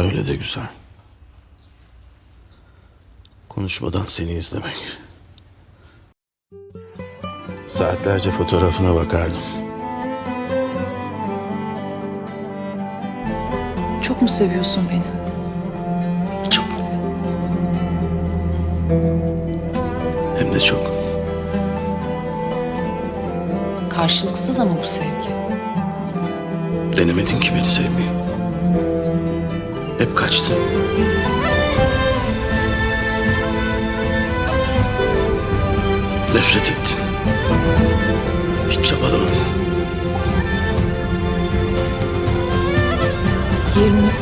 Böyle de güzel. Konuşmadan seni izlemek. Saatlerce fotoğrafına bakardım. Çok mu seviyorsun beni? Çok. Hem de çok. Karşılıksız ama bu sevgi. Denemedin ki beni sevmeyi. Hep kaçtın. Nefret ettin. Hiç çabalamadın.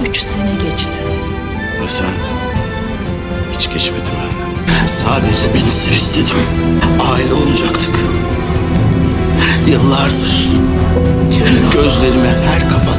23 sene geçti. Ve sen hiç geçmedin benden. Sadece beni sev istedim. Aile olacaktık. Yıllardır gözlerimi her kapattığımda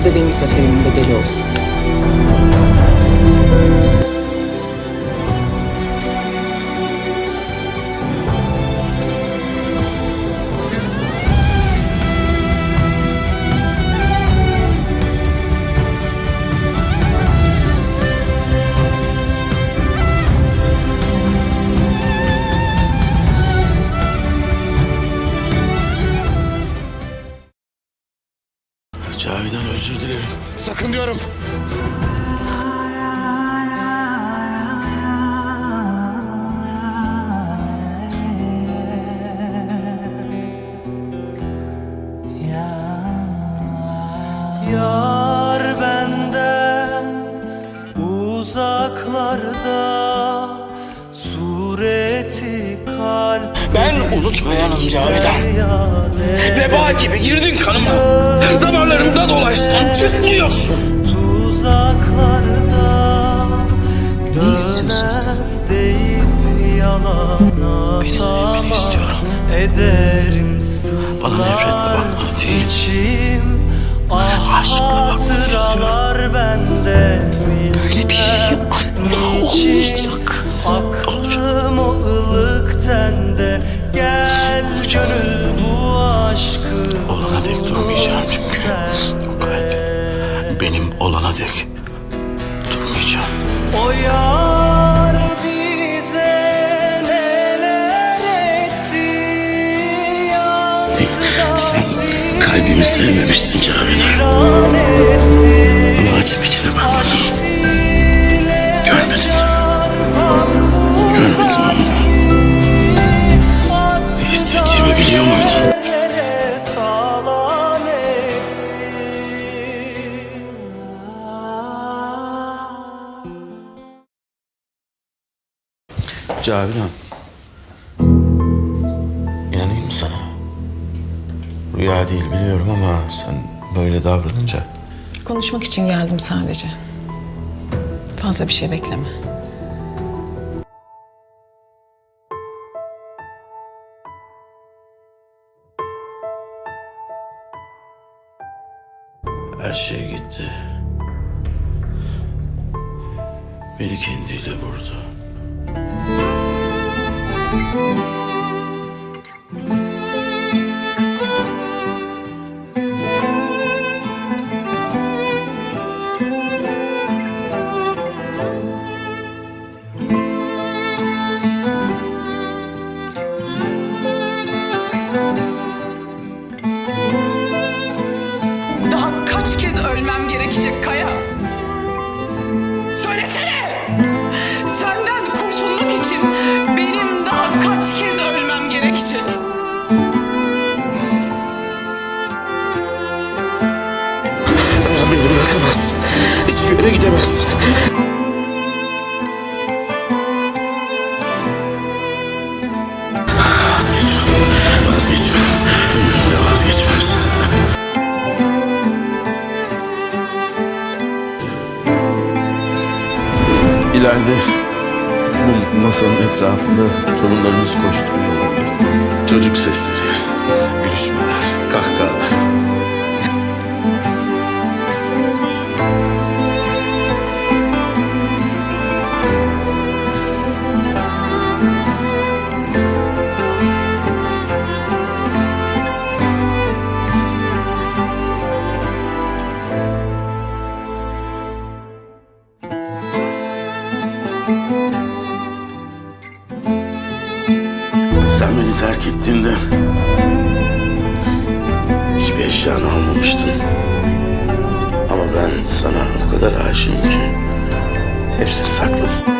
Bu da benim zaferimin bedeli olsun. Özür dilerim. Sakın diyorum. Yar benden uzaklarda sureti kalp Ben unutmayanım Cavidan. Veba gibi girdin kanıma. Tuzaklarda Ne istiyorsun sen? Beni sevmeni istiyorum. Ederim Bana nefretle bakmanı değil. içim Aşkla bakmanı istiyorum. Benim olana dek durmayacağım. O yar bize neler etti Sen kalbimi sevmemişsin Cavidan. Ama açıp içine bakmadım. Cavidan. İnanayım mı sana? Rüya değil biliyorum ama sen böyle davranınca Konuşmak için geldim sadece. Fazla bir şey bekleme. her şey gitti. Beni kendiyle vurdu. Daha kaç kez ölmem gerekecek Kalkamazsın. Hiçbir yere gidemezsin. Vazgeçmem. Vazgeçmem. Ömrümde vazgeçmem senden. İleride bu masanın etrafında torunlarımız koşturuyor olabilir. Çocuk sesleri, gülüşmeler, kahkahalar. Terk ettiğinde hiçbir eşyanı almamıştın. Ama ben sana o kadar aşığım ki hepsini sakladım.